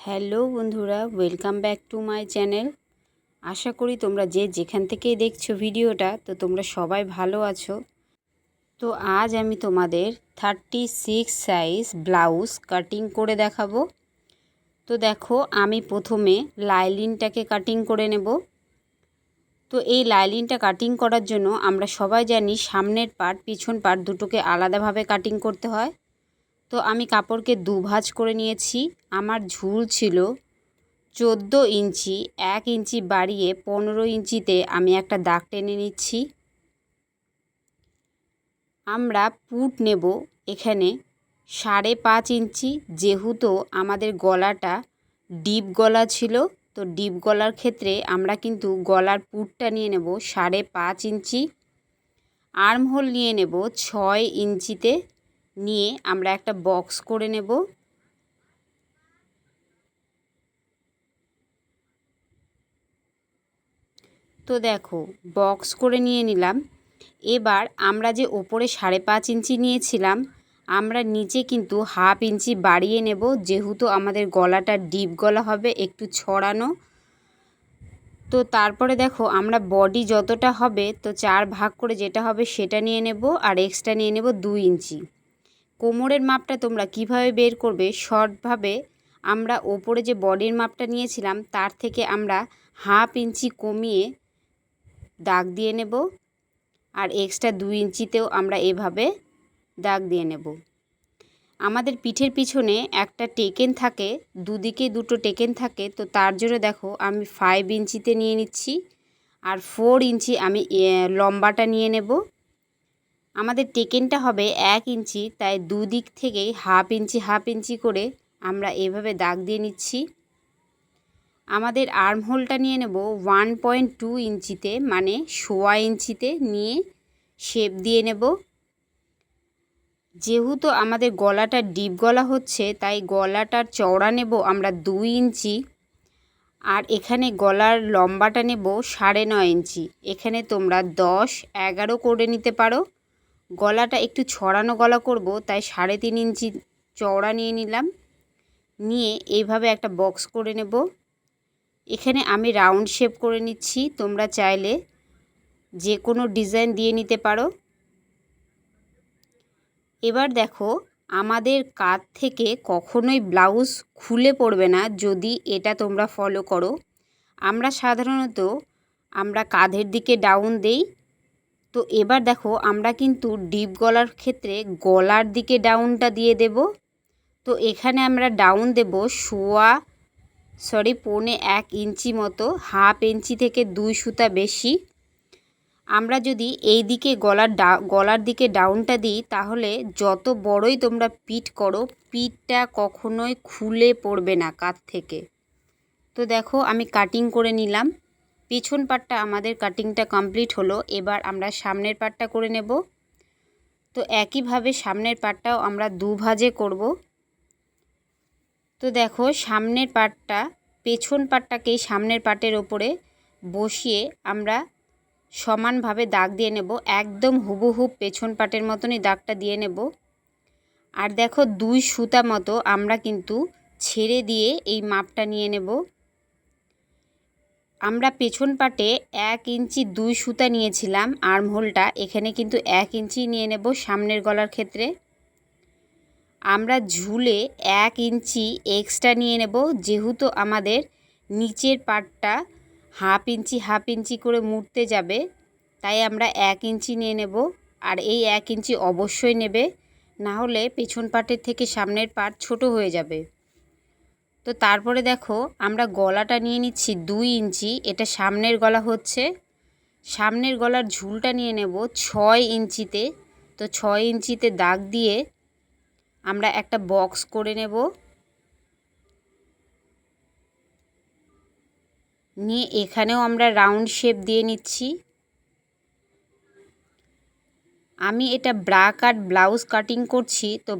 Hello বন্ধুরা welcome back to my channel আশা করি তোমরা যে যেখান থেকেই দেখছ ভিডিওটা, তো তোমরা সবাই ভালো আছো। তো আজ আমি তোমাদের thirty six size blouse cutting করে দেখাবো। তো দেখো, আমি প্রথমে লাইলিনটাকে কাটিং করে নেব। তো এই লাইলিনটা কাটিং করার জন্য আমরা সবাই জানি সামনের পার্ট পিছন পার্ট দুটোকে আলাদাভাবে কাটিং করতে হয়। তো আমি কাপড়কে দুভাজ করে নিয়েছি। আমার ঝুল ছিল চোদ্দ ইঞ্চি, এক ইঞ্চি বাড়িয়ে পনেরো ইঞ্চিতে আমি একটা দাগ টেনে নিচ্ছি। আমরা পুট নেব এখানে সাড়ে পাঁচ ইঞ্চি, যেহেতু আমাদের গলাটা ডিপ গলা ছিল, তো ডিপ গলার ক্ষেত্রে আমরা কিন্তু গলার পুটটা নিয়ে নেব সাড়ে পাঁচ ইঞ্চি। আর্মহোল নিয়ে নেব ছয় ইঞ্চিতে। নিয়ে আমরা একটা বক্স করে নেব। তো দেখো, বক্স করে নিয়ে নিলাম। এবার আমরা যে ওপরে সাড়ে পাঁচ ইঞ্চি নিয়েছিলাম, আমরা নিচে কিন্তু হাফ ইঞ্চি বাড়িয়ে নেব, যেহেতু আমাদের গলাটা ডিপ গলা হবে, একটু ছড়ানো। তো তারপরে দেখো, আমরা বডি যতটা হবে, তো চার ভাগ করে যেটা হবে সেটা নিয়ে নেব, আর এক্সট্রা নিয়ে নেব দুই ইঞ্চি। কোমরের মাপটা তোমরা কীভাবে বের করবে? শর্টভাবে আমরা ওপরে যে বডির মাপটা নিয়েছিলাম, তার থেকে আমরা হাফ ইঞ্চি কমিয়ে দাগ দিয়ে নেব আর এক্সট্রা দুই ইঞ্চিতেও আমরা এভাবে দাগ দিয়ে নেব। আমাদের পিঠের পিছনে একটা টেকেন থাকে, দুদিকে দুটো টেকেন থাকে, তো তার জন্য দেখো আমি ফাইভ ইঞ্চিতে নিয়ে নিচ্ছি আর ফোর ইঞ্চি আমি লম্বাটা নিয়ে নেব। আমাদের টেকেনটা হবে এক ইঞ্চি, তাই দুদিক থেকেই হাফ ইঞ্চি হাফ ইঞ্চি করে আমরা এভাবে দাগ দিয়ে নিচ্ছি। আমাদের আর্ম হোলটা নিয়ে নেব ওয়ান পয়েন্ট টু ইঞ্চিতে মানে সোয়া ইঞ্চিতে নিয়ে শেপ দিয়ে নেব। যেহেতু আমাদের গলাটা ডিপ গলা হচ্ছে, তাই গলাটার চওড়া নেব আমরা দুই ইঞ্চি, আর এখানে গলার লম্বাটা নেব সাড়ে নয় ইঞ্চি। এখানে তোমরা দশ, এগারো করে নিতে পারো। গলাটা একটু ছড়ানো গলা করব, তাই সাড়ে তিন ইঞ্চি চওড়া নিয়ে নিলাম। নিয়ে এইভাবে একটা বক্স করে নেব। এখানে আমি রাউন্ড শেপ করে নিচ্ছি, তোমরা চাইলে যে কোনো ডিজাইন দিয়ে নিতে পারো। এবার দেখো, আমাদের কাঁধ থেকে কখনোই ব্লাউজ খুলে পড়বে না যদি এটা তোমরা ফলো করো। আমরা সাধারণত আমরা কাঁধের দিকে ডাউন দেই তো এবার দেখো, আমরা কিন্তু ডিপ গলার ক্ষেত্রে গলার দিকে ডাউনটা দিয়ে দেব। তো এখানে আমরা ডাউন দেব শোয়া সরি পৌনে এক ইঞ্চি মতো হাফ ইঞ্চি থেকে দুই সুতা বেশি। আমরা যদি এই দিকে গলার ডা, গলার দিকে ডাউনটা দিই, তাহলে যত বড়ই তোমরা পিট করো, পিঠটা কখনোই খুলে পড়বে না কাত থেকে। তো দেখো, আমি কাটিং করে নিলাম। পিছন পাটটা আমাদের কাটিংটা কমপ্লিট হলো, এবার আমরা সামনের পাটটা করে নেব। তো একইভাবে সামনের পাটটাও আমরা দুভাজে করব। তো দেখো, সামনের পাটটা, পেছন পাটটাকেই সামনের পাটের ওপরে বসিয়ে আমরা সমানভাবে দাগ দিয়ে নেব। একদম হুবহু পেছন পাটের মতনই দাগটা দিয়ে নেব। আর দেখো, দুই সুতা মতো আমরা কিন্তু ছেড়ে দিয়ে এই মাপটা নিয়ে নেব। আমরা পেছন পাটে এক ইঞ্চি দুই সুতা নিয়েছিলাম আর্মহোলটা। এখানে কিন্তু এক ইঞ্চি নিয়ে নেব সামনের গলার ক্ষেত্রে। আমরা ঝুলে এক ইঞ্চি এক্সট্রা নিয়ে নেব, যেহেতু আমাদের নিচের পাটটা হাফ ইঞ্চি হাফ ইঞ্চি করে মুড়তে যাবে, তাই আমরা এক ইঞ্চি নিয়ে নেব। আর এই এক ইঞ্চি অবশ্যই নেবে, না হলে পেছন পাটের থেকে সামনের পাট ছোট হয়ে যাবে। তো তারপরে দেখো, আমরা গলাটা নিয়ে নিচ্ছি দুই ইঞ্চি, এটা সামনের গলা হচ্ছে। সামনের গলার ঝুলটা নিয়ে নেব ছয় ইঞ্চিতে। তো ছয় ইঞ্চিতে দাগ দিয়ে আমরা একটা বক্স করে নেব। নিয়ে এখানেও আমরা রাউন্ড শেপ দিয়ে নিচ্ছি। আমি এটা ব্রা কাট, ব্লাউজ কাটিং করছি, তো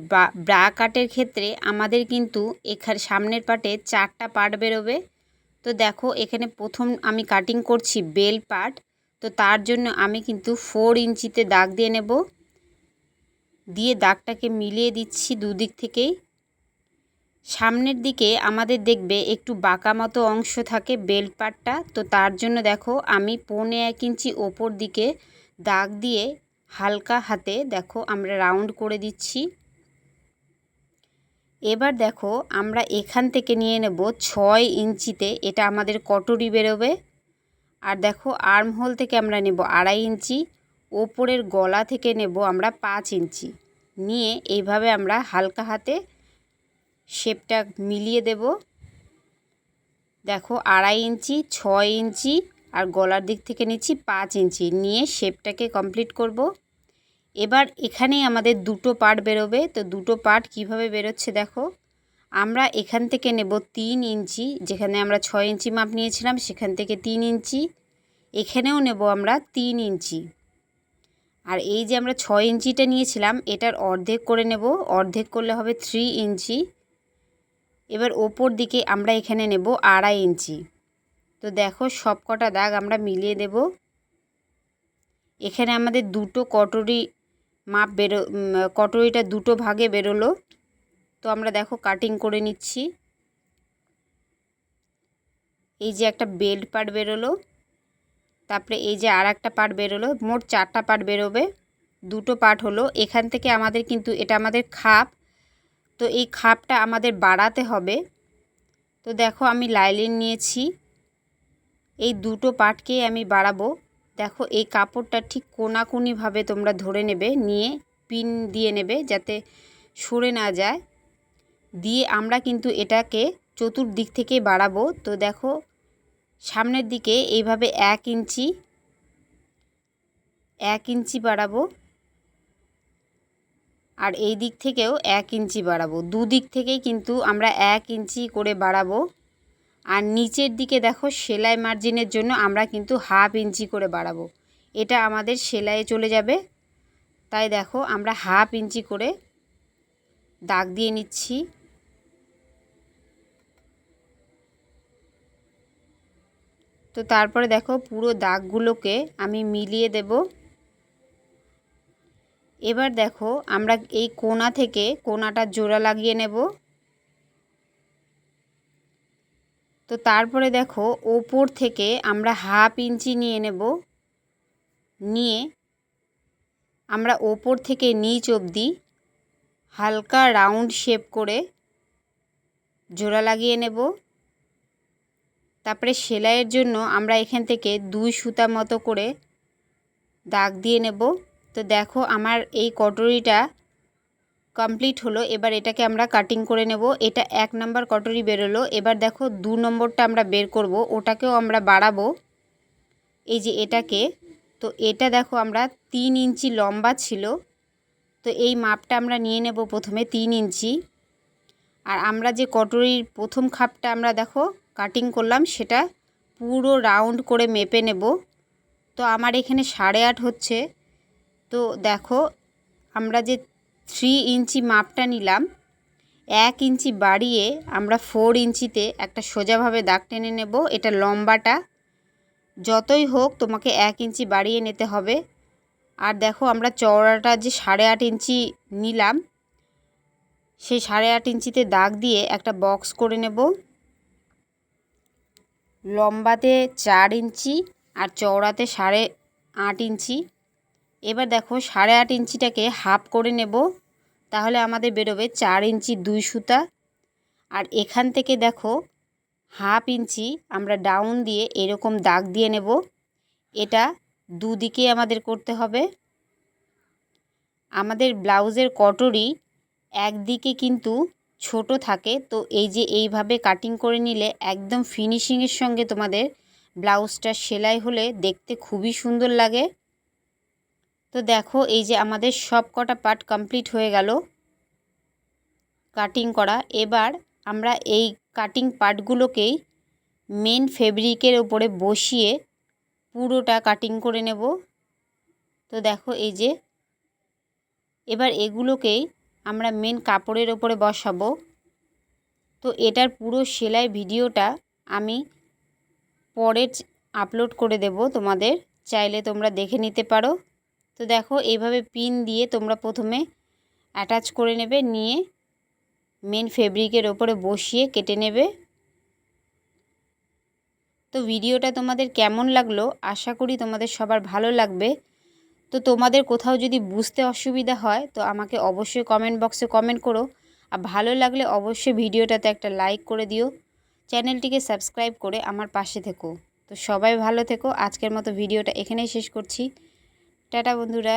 ব্রা কাটের ক্ষেত্রে আমাদের কিন্তু এখানে সামনের পাটে চারটা পার্ট বেরোবে। তো দেখো, এখানে প্রথম আমি কাটিং করছি বেল পার্ট তো তার জন্য আমি কিন্তু ফোর ইঞ্চিতে দাগ দিয়ে নেব। দিয়ে দাগটাকে মিলিয়ে দিচ্ছি দুদিক থেকেই। সামনের দিকে আমাদের দেখবে একটু বাঁকা মতো অংশ থাকে বেল্ট পার্টটা তো তার জন্য দেখো আমি পৌনে এক ইঞ্চি ওপর দিকে দাগ দিয়ে হালকা হাতে দেখো আমরা রাউন্ড করে দিচ্ছি। এবার দেখো আমরা এখান থেকে নিয়ে নেব ছয় ইঞ্চিতে, এটা আমাদের কটরি বেরোবে। আর দেখো আর্ম হোল থেকে আমরা নেব আড়াই ইঞ্চি, ওপরের গলা থেকে নেব আমরা পাঁচ ইঞ্চি। নিয়ে এইভাবে আমরা হালকা হাতে শেপটা মিলিয়ে দেব। দেখো আড়াই ইঞ্চি, ছয় ইঞ্চি আর গলার দিক থেকে নিচ্ছি পাঁচ ইঞ্চি। নিয়ে শেপটাকে কমপ্লিট করব। এবার এখানেই আমাদের দুটো পার্ট বেরোবে। তো দুটো পার্ট কীভাবে বেরোচ্ছে দেখো। আমরা এখান থেকে নেব তিন ইঞ্চি, যেখানে আমরা ছয় ইঞ্চি মাপ নিয়েছিলাম, সেখান থেকে তিন ইঞ্চি। এখানেও নেব আমরা তিন ইঞ্চি। আর এই যে আমরা ছয় ইঞ্চিটা নিয়েছিলাম, এটার অর্ধেক করে নেব। অর্ধেক করলে হবে থ্রি ইঞ্চি। এবার ওপর দিকে আমরা এখানে নেব আড়াই ইঞ্চি। তো দেখো সব কটা দাগ আমরা মিলিয়ে দেব। এখানে আমাদের দুটো কটরি মাপ বেরো কটরিটা দুটো ভাগে বেরোলো। তো আমরা দেখো কাটিং করে নিচ্ছি। এই যে একটা বেল্ট পার্ট বেরোলো, তারপরে এই যে আর একটা পার্ট বেরোলো, মোট চারটা পার্ট বেরোবে। দুটো পার্ট হলো, এখান থেকে আমাদের কিন্তু এটা আমাদের খাপ। তো এই খাপটা আমাদের বাড়াতে হবে। তো দেখো আমি লাইলিন নিয়েছি। এই দুটো পার্টকে আমি বাড়াবো। দেখো, এই কাপড়টা ঠিক কোনাকুনিভাবে তোমরা ধরে নেবে, নিয়ে পিন দিয়ে নেবে যাতে সরে না যায়। দিয়ে আমরা কিন্তু এটাকে চতুর্দিক থেকে বাড়াবো। তো দেখো, সামনের দিকে এইভাবে এক ইঞ্চি এক ইঞ্চি বাড়াবো। আর এই দিক থেকেও এক ইঞ্চি বাড়াবো। দুদিক থেকেই কিন্তু আমরা এক ইঞ্চি করে বাড়াবো। আর নিচের দিকে দেখো সেলাই মার্জিনের জন্য আমরা কিন্তু হাফ ইঞ্চি করে বাড়াবো। এটা আমাদের সেলাইয়ে চলে যাবে। তাই দেখো আমরা হাফ ইঞ্চি করে দাগ দিয়ে নিচ্ছি। তো তারপরে দেখো পুরো দাগগুলোকে আমি মিলিয়ে দেব। এবার দেখো আমরা এই কোনা থেকে কোনাটা জোড়া লাগিয়ে নেব। তো তারপরে দেখো, ওপর থেকে আমরা হাফ ইঞ্চি নিয়ে নেব। নিয়ে আমরা ওপর থেকে নিচ অবধি হালকা রাউন্ড শেপ করে জোড়া লাগিয়ে নেব। তারপরে সেলাইয়ের জন্য আমরা এখান থেকে দুই সুতা মতো করে দাগ দিয়ে নেব। তো দেখো, আমার এই কটরিটা কমপ্লিট হলো, এবার এটাকে আমরা কাটিং করে নেব। এটা এক নাম্বার কটরি বেরোলো। এবার দেখো দু নম্বরটা আমরা বের করব, ওটাকেও আমরা বাড়াবো। এই যে এটাকে, তো এটা দেখো আমরা তিন ইঞ্চি লম্বা ছিল। তো এই মাপটা আমরা নিয়ে নেব প্রথমে তিন ইঞ্চি। আর আমরা যে কটরির প্রথম খাপটা আমরা দেখো কাটিং করলাম, সেটা পুরো রাউন্ড করে মেপে নেব। তো আমার এখানে সাড়ে আট হচ্ছে। তো দেখো, আমরা যে থ্রি ইঞ্চি মাপটা নিলাম। এক ইঞ্চি বাড়িয়ে আমরা ফোর ইঞ্চিতে একটা সোজাভাবে দাগ টেনে নেব। এটা লম্বাটা। যতই হোক তোমাকে এক ইঞ্চি বাড়িয়ে নিতে হবে। আর দেখো আমরা চওড়াটা যে সাড়ে আট ইঞ্চি নিলাম, সেই সাড়ে আট ইঞ্চিতে দাগ দিয়ে একটা বক্স করে নেব। লম্বাতে চার ইঞ্চি আর চওড়াতে সাড়ে আট ইঞ্চি এবার দেখো সাড়ে আট ইঞ্চিটাকে হাফ করে নেব। তাহলে আমাদের বেরোবে চার ইঞ্চি দুই সুতা। আর এখান থেকে দেখো, হাফ ইঞ্চি আমরা ডাউন দিয়ে এরকম দাগ দিয়ে নেব। এটা দুদিকে আমাদের করতে হবে। আমাদের ব্লাউজের কটরি একদিকে কিন্তু ছোট থাকে, তো এই যে এইভাবে কাটিং করে নিলে একদম ফিনিশিংয়ের সঙ্গে তোমাদের ব্লাউজটা সেলাই হলে দেখতে খুবই সুন্দর লাগে। তো দেখো, এই যে আমাদের সব কটা পার্ট কমপ্লিট হয়ে গেল কাটিং করা। এবার আমরা এই কাটিং পার্টগুলোকেই মেন ফেব্রিকের ওপরে বসিয়ে পুরোটা কাটিং করে নেব। তো দেখো, এই যে এবার এগুলোকেই আমরা মেন কাপড়ের ওপরে বসাবো। তো এটার পুরো সেলাই ভিডিওটা আমি পরে আপলোড করে দেব তোমাদের। চাইলে তোমরা দেখে নিতে পারো। তো দেখো, এইভাবে পিন দিয়ে তোমরা প্রথমে অ্যাটাচ করে নেবে, নিয়ে মেন ফেব্রিকের ওপরে বসিয়ে কেটে নেবে। তো ভিডিওটা তোমাদের কেমন লাগল? আশা করি তোমাদের সবার ভালো লাগবে। তো তোমাদের কোথাও যদি বুঝতে অসুবিধা হয়, তো আমাকে অবশ্যই কমেন্ট বক্সে কমেন্ট করো। আর ভালো লাগলে অবশ্যই ভিডিওটাতে একটা লাইক করে দিও। চ্যানেলটিকে সাবস্ক্রাইব করে আমার পাশে থেকো। তো সবাই ভালো থেকো। আজকের মতো ভিডিওটা এখানেই শেষ করছি। টাটা বন্ধুরা।